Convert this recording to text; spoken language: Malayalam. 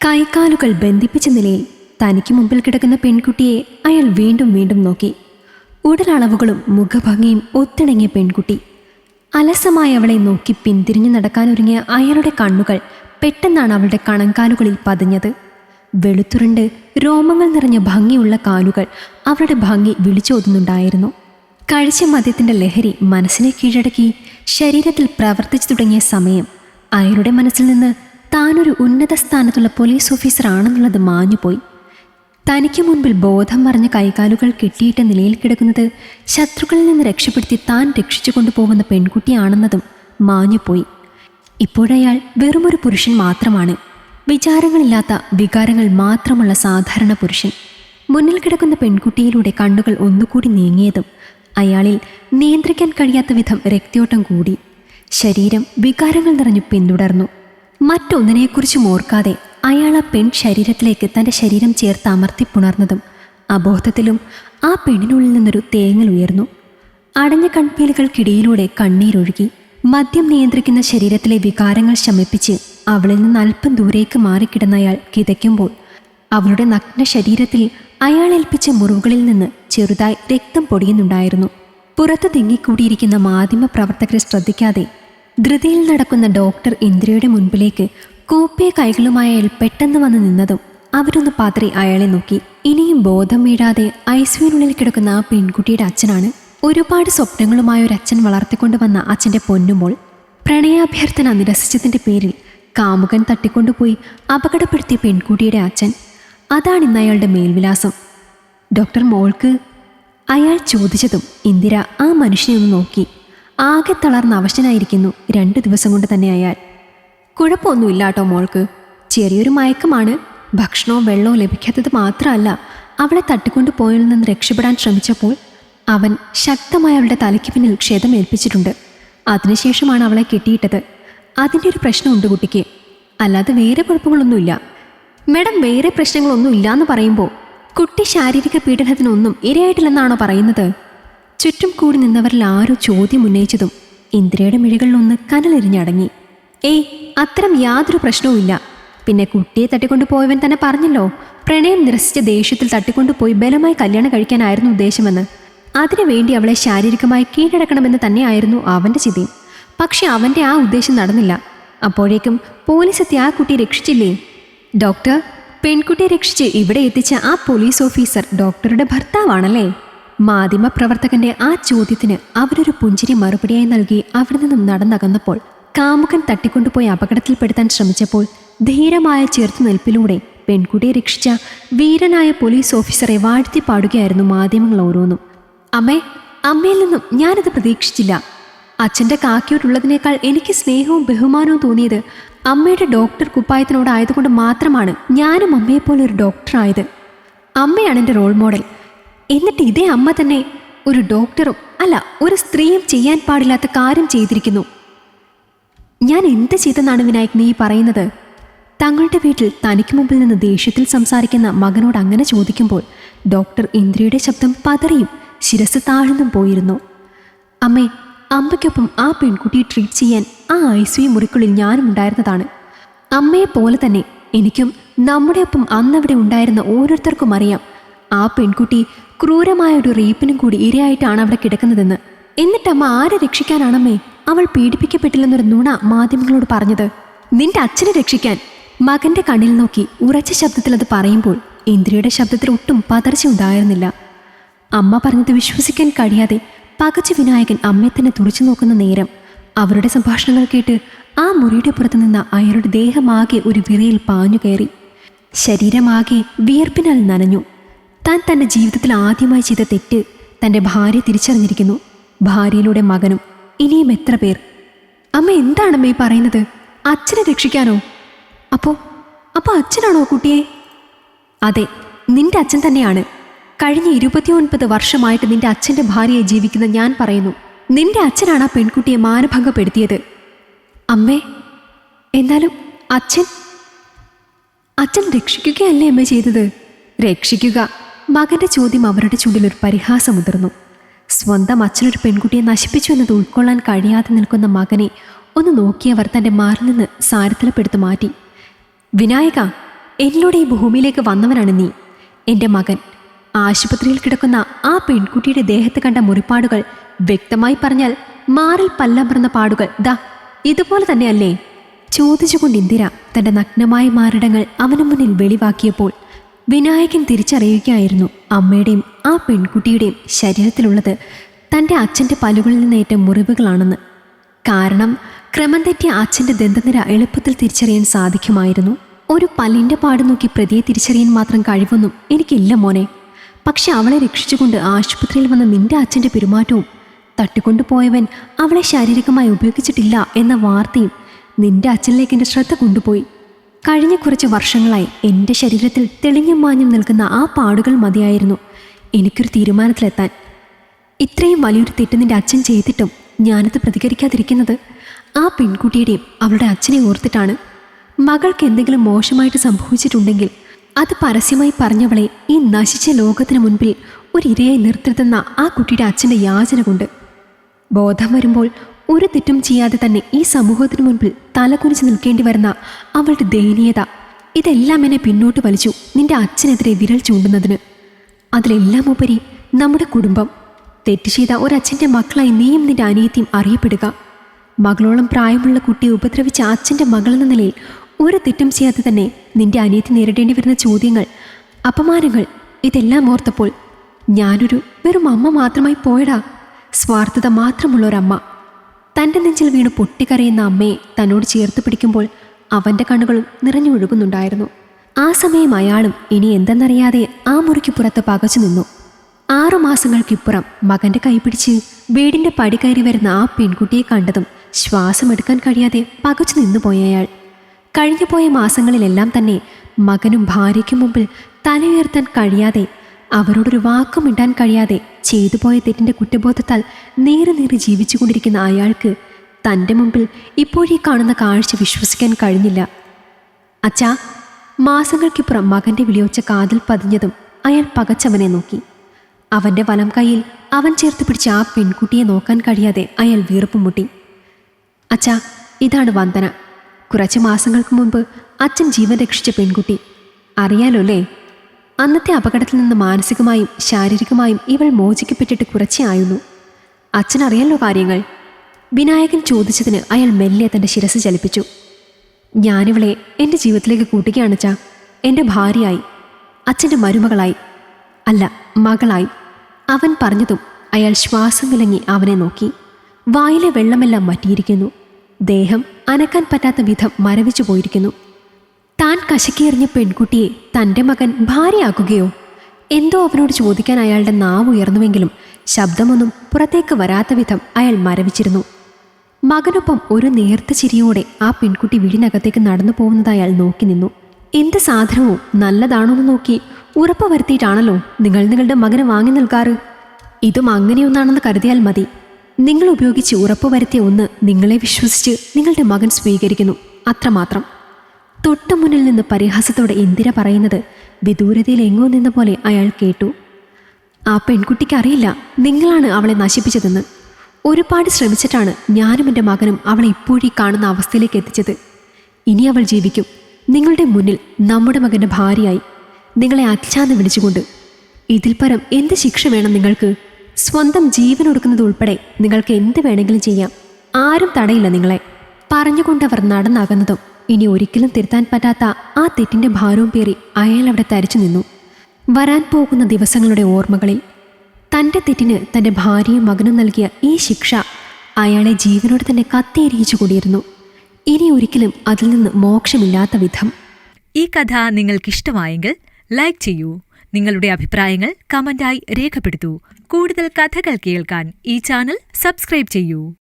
കൈകാലുകൾ ബന്ധിപ്പിച്ച നിലയിൽ തനിക്ക് മുമ്പിൽ കിടക്കുന്ന പെൺകുട്ടിയെ അയാൾ വീണ്ടും വീണ്ടും നോക്കി. ഉടലളവുകളും മുഖഭംഗിയും ഒത്തിണങ്ങിയ പെൺകുട്ടി. അലസമായി അവളെ നോക്കി പിന്തിരിഞ്ഞു നടക്കാനൊരുങ്ങിയ അയാളുടെ കണ്ണുകൾ പെട്ടെന്നാണ് അവളുടെ കണങ്കാലുകളിൽ പതിഞ്ഞത്. വെളുത്തുരുണ്ട് രോമങ്ങൾ നിറഞ്ഞ ഭംഗിയുള്ള കാലുകൾ അവളുടെ ഭംഗി വിളിച്ചോതുന്നുണ്ടായിരുന്നു. കഴിച്ച മദ്യത്തിന്റെ ലഹരി മനസ്സിനെ കീഴടക്കി ശരീരത്തിൽ പ്രവർത്തിച്ചു തുടങ്ങിയ സമയം അയാളുടെ മനസ്സിൽ നിന്ന് താനൊരു ഉന്നത സ്ഥാനത്തുള്ള പോലീസ് ഓഫീസറാണെന്നുള്ളത് മാഞ്ഞുപോയി. തനിക്ക് മുൻപിൽ ബോധം മറിഞ്ഞ കൈകാലുകൾ കെട്ടിയിട്ട നിലയിൽ കിടക്കുന്നത് ശത്രുക്കളിൽ നിന്ന് രക്ഷപ്പെടുത്തി താൻ രക്ഷിച്ചു കൊണ്ടുപോകുന്ന പെൺകുട്ടിയാണെന്നതും മാഞ്ഞുപോയി. ഇപ്പോഴയാൾ വെറുമൊരു പുരുഷൻ മാത്രമാണ്. വിചാരങ്ങളില്ലാത്ത വികാരങ്ങൾ മാത്രമുള്ള സാധാരണ പുരുഷൻ. മുന്നിൽ കിടക്കുന്ന പെൺകുട്ടിയിലൂടെ കണ്ണുകൾ ഒന്നുകൂടി നീങ്ങിയതും അയാളിൽ നിയന്ത്രിക്കാൻ കഴിയാത്ത വിധം രക്തയോട്ടം കൂടി. ശരീരം വികാരങ്ങൾ നിറഞ്ഞു പിന്തുടർന്നു. മറ്റൊന്നിനെക്കുറിച്ചും ഓർക്കാതെ അയാൾ ആ പെൺ ശരീരത്തിലേക്ക് തന്റെ ശരീരം ചേർത്ത് അമർത്തി പുണർന്നതും അബോധത്തിലും ആ പെണ്ണിനുള്ളിൽ നിന്നൊരു തേങ്ങൽ ഉയർന്നു. അടഞ്ഞ കൺപീലുകൾക്കിടയിലൂടെ കണ്ണീരൊഴുകി മദ്യം നിയന്ത്രിക്കുന്ന ശരീരത്തിലെ വികാരങ്ങൾ ശമിപ്പിച്ച് അവളിൽ നിന്ന് അല്പം ദൂരേക്ക് മാറിക്കിടന്ന അയാൾ കിതയ്ക്കുമ്പോൾ അവളുടെ നഗ്ന ശരീരത്തിൽ അയാൾ ഏൽപ്പിച്ച മുറിവുകളിൽ നിന്ന് ചെറുതായി രക്തം പൊടിയുന്നുണ്ടായിരുന്നു. പുറത്ത് തിങ്ങിക്കൂടിയിരിക്കുന്ന മാധ്യമ പ്രവർത്തകരെ ശ്രദ്ധിക്കാതെ ധൃതിയിൽ നടക്കുന്ന ഡോക്ടർ ഇന്ദ്രയുടെ മുൻപിലേക്ക് കൂപ്പിയ കൈകളുമായി അയാൾ പെട്ടെന്ന് വന്ന് നിന്നതും അവരൊന്ന് പാത്രി അയാളെ നോക്കി. ഇനിയും ബോധം വീഴാതെ ഐസിയുനുള്ളിൽ കിടക്കുന്ന ആ പെൺകുട്ടിയുടെ അച്ഛനാണ് ഒരുപാട് സ്വപ്നങ്ങളുമായ ഒരു അച്ഛൻ വളർത്തിക്കൊണ്ടുവന്ന അച്ഛന്റെ പൊന്നുമോൾ പ്രണയാഭ്യർത്ഥന നിരസിച്ചതിന്റെ പേരിൽ കാമുകൻ തട്ടിക്കൊണ്ടുപോയി അപകടപ്പെടുത്തിയ പെൺകുട്ടിയുടെ അച്ഛൻ. അതാണ് ഇന്ന് അയാളുടെ മേൽവിലാസം. ഡോക്ടർ മോൾക്ക് അയാൾ ചോദിച്ചതും ഇന്ദിര ആ മനുഷ്യനെ ഒന്ന് നോക്കി. ആകെ തളർന്ന അവശനായിരിക്കുന്നു രണ്ടു ദിവസം കൊണ്ട് തന്നെ അയാൾ. കുഴപ്പമൊന്നുമില്ല കേട്ടോ മോൾക്ക്. ചെറിയൊരു മയക്കമാണ്. ഭക്ഷണവും വെള്ളവും ലഭിക്കാത്തത് മാത്രമല്ല അവളെ തട്ടിക്കൊണ്ടു പോയിൽ നിന്ന് രക്ഷപ്പെടാൻ ശ്രമിച്ചപ്പോൾ അവൻ ശക്തമായി അവളുടെ തലയ്ക്ക് പിന്നിൽ ക്ഷതമേൽപ്പിച്ചിട്ടുണ്ട് അതിനുശേഷമാണ് അവളെ കിട്ടിയിട്ടത്. അതിന്റെ ഒരു പ്രശ്നമുണ്ട് കുട്ടിക്ക്. അല്ലാതെ വേറെ കുഴപ്പങ്ങളൊന്നുമില്ല. മേഡം വേറെ പ്രശ്നങ്ങളൊന്നും ഇല്ലാന്ന് പറയുമ്പോൾ കുട്ടി ശാരീരിക പീഡനത്തിനൊന്നും ഇരയായിട്ടില്ലെന്നാണോ പറയുന്നത്? ചുറ്റും കൂടി നിന്നവരിൽ ആരോ ചോദ്യം ഉന്നയിച്ചതും ഇന്ദ്രയുടെ മിഴികളിലൊന്ന് കനലെരിഞ്ഞടങ്ങി. ഏയ് അത്തരം യാതൊരു പ്രശ്നവുമില്ല പിന്നെ കുട്ടിയെ തട്ടിക്കൊണ്ടു പോയവൻ തന്നെ പറഞ്ഞല്ലോ പ്രണയം നിരസിച്ച ദേഷ്യത്തിൽ തട്ടിക്കൊണ്ടുപോയി ബലമായി കല്യാണം കഴിക്കാനായിരുന്നു ഉദ്ദേശമെന്ന്. അതിനുവേണ്ടി അവളെ ശാരീരികമായി കീഴടക്കണമെന്ന് തന്നെയായിരുന്നു അവന്റെ ചിതി. പക്ഷെ അവന്റെ ആ ഉദ്ദേശം നടന്നില്ല. അപ്പോഴേക്കും പോലീസ് എത്തി ആ കുട്ടിയെ രക്ഷിച്ചില്ലേ? ഡോക്ടർ പെൺകുട്ടിയെ രക്ഷിച്ച് ഇവിടെ എത്തിച്ച ആ പോലീസ് ഓഫീസർ ഡോക്ടറുടെ ഭർത്താവാണല്ലേ? മാധ്യമപ്രവർത്തകന്റെ ആ ചോദ്യത്തിന് അവരൊരു പുഞ്ചിരി മറുപടിയായി നൽകി അവിടെ നിന്നും നടന്നകന്നപ്പോൾ കാമുകൻ തട്ടിക്കൊണ്ടുപോയി അപകടത്തിൽപ്പെടുത്താൻ ശ്രമിച്ചപ്പോൾ ധീരമായ ചെറുത്തുനിൽപ്പിലൂടെ പെൺകുട്ടിയെ രക്ഷിച്ച വീരനായ പോലീസ് ഓഫീസറെ വാഴ്ത്തി പാടുകയായിരുന്നു മാധ്യമങ്ങൾ ഓരോന്നും. അമ്മേ അമ്മയിൽ നിന്നും ഞാനത് പ്രതീക്ഷിച്ചില്ല. അച്ഛന്റെ കാക്കിയോട്ടുള്ളതിനേക്കാൾ എനിക്ക് സ്നേഹവും ബഹുമാനവും തോന്നിയത് അമ്മയുടെ ഡോക്ടർ കുപ്പായത്തിനോടായതുകൊണ്ട് മാത്രമാണ് ഞാനും അമ്മയെപ്പോലെ ഒരു ഡോക്ടറായത്. അമ്മയാണ് എന്റെ റോൾ മോഡൽ. എന്നിട്ട് ഇതേ അമ്മ തന്നെ ഒരു ഡോക്ടറും അല്ല ഒരു സ്ത്രീയും ചെയ്യാൻ പാടില്ലാത്ത കാര്യം ചെയ്തിരിക്കുന്നു. ഞാൻ എന്ത് ചെയ്തെന്നാണ് വിനായക് നീ പറയുന്നത്? തങ്ങളുടെ വീട്ടിൽ തനിക്ക് മുമ്പിൽ നിന്ന് ദേഷ്യത്തിൽ സംസാരിക്കുന്ന മകനോട് അങ്ങനെ ചോദിക്കുമ്പോൾ ഡോക്ടർ ഇന്ദ്രിയുടെ ശബ്ദം പതറിയും ശിരസ് താഴ്ന്നും പോയിരുന്നു. അമ്മേ അമ്മയ്ക്കൊപ്പം ആ പെൺകുട്ടിയെ ട്രീറ്റ് ചെയ്യാൻ ആ ഐ സി മുറിക്കുള്ളിൽ ഞാനും ഉണ്ടായിരുന്നതാണ്. അമ്മയെ പോലെ തന്നെ എനിക്കും നമ്മുടെ ഒപ്പം അന്നവിടെ ഉണ്ടായിരുന്ന ഓരോരുത്തർക്കും അറിയാം ആ പെൺകുട്ടി ക്രൂരമായ ഒരു റേപ്പിനും കൂടി ഇരയായിട്ടാണ് അവിടെ കിടക്കുന്നതെന്ന്. എന്നിട്ടമ്മ ആരെ രക്ഷിക്കാനാണമ്മേ? അവൾ പീഡിപ്പിക്കപ്പെട്ടില്ലെന്നൊരു നുണ മാധ്യമങ്ങളോട് പറഞ്ഞത്. നിന്റെ അച്ഛനെ രക്ഷിക്കാൻ. മകന്റെ കണ്ണിൽ നോക്കി ഉറച്ച ശബ്ദത്തിൽ അത് പറയുമ്പോൾ ഇന്ദ്രിയുടെ ശബ്ദത്തിൽ ഒട്ടും പതർച്ച ഉണ്ടായിരുന്നില്ല. അമ്മ പറഞ്ഞത് വിശ്വസിക്കാൻ കഴിയാതെ പകച്ചു വിനായകൻ അമ്മയെ തന്നെ തുറച്ചു നോക്കുന്ന നേരം അവരുടെ സംഭാഷണങ്ങൾ കേട്ട് ആ മുറിയുടെ പുറത്തു നിന്ന അയാളുടെ ദേഹമാകെ ഒരു വിറയിൽ പാഞ്ഞു കയറി ശരീരമാകെ വിയർപ്പിനാൽ നനഞ്ഞു. താൻ തന്റെ ജീവിതത്തിൽ ആദ്യമായി ചെയ്ത തെറ്റ് തന്റെ ഭാര്യ തിരിച്ചറിഞ്ഞിരിക്കുന്നു. ഭാര്യയിലൂടെ മകനും ഇനിയും എത്ര പേർ? അമ്മ എന്താണമ്മേ പറയുന്നത്? അച്ഛനെ രക്ഷിക്കാനോ? അപ്പോ അപ്പോ അച്ഛനാണോ കുട്ടിയെ? അതെ നിന്റെ അച്ഛൻ തന്നെയാണ്. കഴിഞ്ഞ ഇരുപത്തിയൊൻപത് വർഷമായിട്ട് നിന്റെ അച്ഛന്റെ ഭാര്യയെ ജീവിക്കുന്ന ഞാൻ പറയുന്നു. നിന്റെ അച്ഛനാണ് ആ പെൺകുട്ടിയെ മാനഭംഗപ്പെടുത്തിയത്. അമ്മേ എന്നാലും അച്ഛൻ അച്ഛൻ രക്ഷിക്കുകയല്ലേ അമ്മ ചെയ്തത്? രക്ഷിക്കുക. മകന്റെ ചോദ്യം അവരുടെ ചുണ്ടിൽ ഒരു പരിഹാസം ഉതിർന്നു. സ്വന്തം അച്ഛനൊരു പെൺകുട്ടിയെ നശിപ്പിച്ചു എന്നത് ഉൾക്കൊള്ളാൻ കഴിയാതെ നിൽക്കുന്ന മകനെ ഒന്ന് നോക്കിയവർ തന്റെ മാറിൽ നിന്ന് സാരത്തിലപ്പെടുത്തു മാറ്റി. വിനായക എന്നിലൂടെ ഈ ഭൂമിയിലേക്ക് വന്നവനാണ് നീ. എന്റെ മകൻ. ആശുപത്രിയിൽ കിടക്കുന്ന ആ പെൺകുട്ടിയുടെ ദേഹത്ത് കണ്ട മുറിപ്പാടുകൾ വ്യക്തമായി പറഞ്ഞാൽ മാറിൽ പല്ലമർന്ന പാടുകൾ ദാ ഇതുപോലെ തന്നെയല്ലേ? ചോദിച്ചുകൊണ്ട് ഇന്ദിര തന്റെ നഗ്നമായ മാറിടങ്ങൾ അവന് മുന്നിൽ വെളിവാക്കിയപ്പോൾ വിനായകൻ തിരിച്ചറിയുകയായിരുന്നു. അമ്മയുടെയും ആ പെൺകുട്ടിയുടെയും ശരീരത്തിലുള്ളത് തന്റെ അച്ഛന്റെ പല്ലുകളിൽ നിന്നേറ്റ മുറിവുകളാണെന്ന്. കാരണം ക്രമം തെറ്റിയ അച്ഛന്റെ ദന്തനിര എളുപ്പത്തിൽ തിരിച്ചറിയാൻ സാധിക്കുമായിരുന്നു. ഒരു പല്ലിന്റെ പാട് നോക്കി പ്രതിയെ തിരിച്ചറിയാൻ മാത്രം കഴിവൊന്നും എനിക്കില്ല മോനെ. പക്ഷെ അവളെ രക്ഷിച്ചുകൊണ്ട് ആശുപത്രിയിൽ വന്ന നിന്റെ അച്ഛന്റെ പെരുമാറ്റവും തട്ടിക്കൊണ്ടുപോയവൻ അവളെ ശാരീരികമായി ഉപയോഗിച്ചിട്ടില്ല എന്ന വാർത്തയും നിന്റെ അച്ഛനിലേക്ക് എന്റെ ശ്രദ്ധ കൊണ്ടുപോയി. കഴിഞ്ഞ കുറച്ച് വർഷങ്ങളായി എന്റെ ശരീരത്തിൽ തെളിഞ്ഞും മാഞ്ഞും നിൽക്കുന്ന ആ പാടുകൾ മതിയായിരുന്നു. എനിക്കൊരു തീരുമാനത്തിലെത്താൻ. ഇത്രയും വലിയൊരു തെറ്റ് നിന്റെ അച്ഛൻ ചെയ്തിട്ടും ഞാനത് പ്രതികരിക്കാതിരിക്കുന്നത്? ആ പെൺകുട്ടിയുടെയും അവളുടെ അച്ഛനെ ഓർത്തിട്ടാണ്. മകൾക്ക് എന്തെങ്കിലും മോശമായിട്ട് സംഭവിച്ചിട്ടുണ്ടെങ്കിൽ അത് പരസ്യമായി പറഞ്ഞവളെ ഈ നശിച്ച ലോകത്തിന് മുൻപിൽ ഒരു ഇരയായി നിർത്തരുതെന്ന ആ കുട്ടിയുടെ അച്ഛന്റെ യാചന കൊണ്ട്. ബോധം വരുമ്പോൾ ഒരു തെറ്റും ചെയ്യാതെ തന്നെ ഈ സമൂഹത്തിനു മുൻപിൽ തലകുനിച്ച് നിൽക്കേണ്ടി വരുന്ന അവളുടെ ദയനീയത ഇതെല്ലാം എന്നെ പിന്നോട്ട് വലിച്ചു നിന്റെ അച്ഛനെതിരെ വിരൽ ചൂണ്ടുന്നതിന്. അതിലെല്ലാം ഉപരി നമ്മുടെ കുടുംബം. തെറ്റ് ചെയ്ത ഒരച്ഛന്റെ മക്കളായി നീയും നിന്റെ അനിയത്തിയും അറിയപ്പെടുക. മകളോളം പ്രായമുള്ള കുട്ടിയെ ഉപദ്രവിച്ച അച്ഛന്റെ മകളെന്ന നിലയിൽ ഒരു തെറ്റും ചെയ്യാതെ തന്നെ നിന്റെ അനിയത്തി നേരിടേണ്ടി വരുന്ന ചോദ്യങ്ങൾ അപമാനങ്ങൾ ഇതെല്ലാം ഓർത്തപ്പോൾ ഞാനൊരു വെറും അമ്മ മാത്രമായി പോയടാ. സ്വാർത്ഥത മാത്രമുള്ള ഒരമ്മ. തന്റെ നെഞ്ചിൽ വീണ് പൊട്ടിക്കരയുന്ന അമ്മയെ തന്നോട് ചേർത്ത് പിടിക്കുമ്പോൾ അവന്റെ കണ്ണുകളും നിറഞ്ഞൊഴുകുന്നുണ്ടായിരുന്നു ആ സമയം അയാളും ഇനി എന്തെന്നറിയാതെ ആ മുറിക്ക് പുറത്ത് പകച്ചു നിന്നു. ആറുമാസങ്ങൾക്കിപ്പുറം മകന്റെ കൈപിടിച്ച് വീടിന്റെ പടി കയറി വരുന്ന ആ പെൺകുട്ടിയെ കണ്ടതും ശ്വാസമെടുക്കാൻ കഴിയാതെ പകച്ചു നിന്നുപോയ അയാൾ. കഴിഞ്ഞുപോയ മാസങ്ങളിലെല്ലാം തന്നെ മകനും ഭാര്യയ്ക്കും മുമ്പിൽ തലയുയർത്താൻ കഴിയാതെ അവരോടൊരു വാക്കും ഇടാൻ കഴിയാതെ ചെയ്തു പോയ തെറ്റിന്റെ കുറ്റബോധത്താൽ നേരെ നേരെ ജീവിച്ചുകൊണ്ടിരിക്കുന്ന അയാൾക്ക് തന്റെ മുമ്പിൽ ഇപ്പോഴീ കാണുന്ന കാഴ്ച വിശ്വസിക്കാൻ കഴിഞ്ഞില്ല. അച്ഛാ മാസങ്ങൾക്കിപ്പുറം മകന്റെ വിളിയൊച്ച കാതിൽ പതിഞ്ഞതും അയാൾ പകച്ചവനെ നോക്കി. അവന്റെ വലം കൈയിൽ അവൻ ചേർത്ത് പിടിച്ച ആ പെൺകുട്ടിയെ നോക്കാൻ കഴിയാതെ അയാൾ വീർപ്പ് മുട്ടി. അച്ഛാ ഇതാണ് വന്ദന. കുറച്ച് മാസങ്ങൾക്ക് മുമ്പ് അച്ഛൻ ജീവൻ രക്ഷിച്ച പെൺകുട്ടി. അറിയാലോ അല്ലേ? അന്നത്തെ അപകടത്തിൽ നിന്ന് മാനസികമായും ശാരീരികമായും ഇവൾ മോചിക്കപ്പെട്ടിട്ട് കുറച്ചേ ആയുന്നു അച്ഛൻ അറിയാലോ കാര്യങ്ങൾ. വിനായകൻ ചോദിച്ചതിന് അയാൾ മെല്ലെ തന്റെ ശിരസ് ചലിപ്പിച്ചു. ഞാനിവളെ എന്റെ ജീവിതത്തിലേക്ക് കൂട്ടുകയാണ് ചാ എന്റെ ഭാര്യയായി. അച്ഛന്റെ മരുമകളായി. അല്ല മകളായി. അവൻ പറഞ്ഞതും അയാൾ ശ്വാസം വിലങ്ങി അവനെ നോക്കി. വായിലെ വെള്ളമെല്ലാം മറ്റിയിരിക്കുന്നു ദേഹം അനക്കാൻ പറ്റാത്ത വിധം മരവിച്ചു പോയിരിക്കുന്നു. താൻ കശക്കിയെറിഞ്ഞ പെൺകുട്ടിയെ തന്റെ മകൻ ഭാര്യയാക്കുകയോ? എന്തോ അവനോട് ചോദിക്കാൻ അയാളുടെ നാവ് ഉയർന്നുവെങ്കിലും ശബ്ദമൊന്നും പുറത്തേക്ക് വരാത്ത വിധം അയാൾ മരവിച്ചിരുന്നു. മകനൊപ്പം ഒരു നേർത്ത ചിരിയോടെ ആ പെൺകുട്ടി വീടിനകത്തേക്ക് നടന്നു പോകുന്നത് അയാൾ നോക്കി നിന്നു. എന്ത് സാധനവും നല്ലതാണോ എന്ന് നോക്കി ഉറപ്പ് വരുത്തിയിട്ടാണല്ലോ നിങ്ങൾ നിങ്ങളുടെ മകന് വാങ്ങി നിൽക്കാറ് ഇതും അങ്ങനെയൊന്നാണെന്ന് കരുതിയാൽ മതി. നിങ്ങൾ ഉപയോഗിച്ച് ഉറപ്പ് വരുത്തിയ ഒന്ന് നിങ്ങളെ വിശ്വസിച്ച് നിങ്ങളുടെ മകൻ സ്വീകരിക്കുന്നു. അത്രമാത്രം. തൊട്ടു മുന്നിൽ നിന്ന് പരിഹാസത്തോടെ ഇന്ദിര പറയുന്നത് വിദൂരതയിൽ എങ്ങോ നിന്ന പോലെ അയാൾ കേട്ടു. ആ പെൺകുട്ടിക്ക് അറിയില്ല നിങ്ങളാണ് അവളെ നശിപ്പിച്ചതെന്ന്. ഒരുപാട് ശ്രമിച്ചിട്ടാണ് ഞാനും എന്റെ മകനും അവളെ ഇപ്പോഴീ കാണുന്ന അവസ്ഥയിലേക്ക് എത്തിച്ചത്. ഇനി അവൾ ജീവിക്കും. നിങ്ങളുടെ മുന്നിൽ നമ്മുടെ മകന്റെ ഭാര്യയായി. നിങ്ങളെ അച്ഛാന്ന് വിളിച്ചുകൊണ്ട്. ഇതിൽ പരം എന്ത് ശിക്ഷ വേണം നിങ്ങൾക്ക്? സ്വന്തം ജീവൻ ഒടുക്കുന്നത് ഉൾപ്പെടെ നിങ്ങൾക്ക് എന്ത് വേണമെങ്കിലും ചെയ്യാം. ആരും തടയില്ല നിങ്ങളെ. പറഞ്ഞുകൊണ്ടവർ നടന്നകന്നതും ഇനി ഒരിക്കലും തിരുത്താൻ പറ്റാത്ത ആ തെറ്റിന്റെ ഭാരവും പേറി അയാൾ അവിടെ തരിച്ചു നിന്നു. വരാൻ പോകുന്ന ദിവസങ്ങളുടെ ഓർമ്മകളിൽ തന്റെ തെറ്റിന് തന്റെ ഭാര്യയും മകനും നൽകിയ ഈ ശിക്ഷ അയാളെ ജീവനോട് തന്നെ കത്തിയെരിയിച്ചു കൂടിയിരുന്നു. ഇനി ഒരിക്കലും അതിൽ നിന്ന് മോക്ഷമില്ലാത്ത വിധം. ഈ കഥ നിങ്ങൾക്കിഷ്ടമായെങ്കിൽ ലൈക്ക് ചെയ്യൂ. നിങ്ങളുടെ അഭിപ്രായങ്ങൾ കമന്റായി രേഖപ്പെടുത്തൂ. കൂടുതൽ കഥകൾ കേൾക്കാൻ ഈ ചാനൽ സബ്സ്ക്രൈബ് ചെയ്യൂ.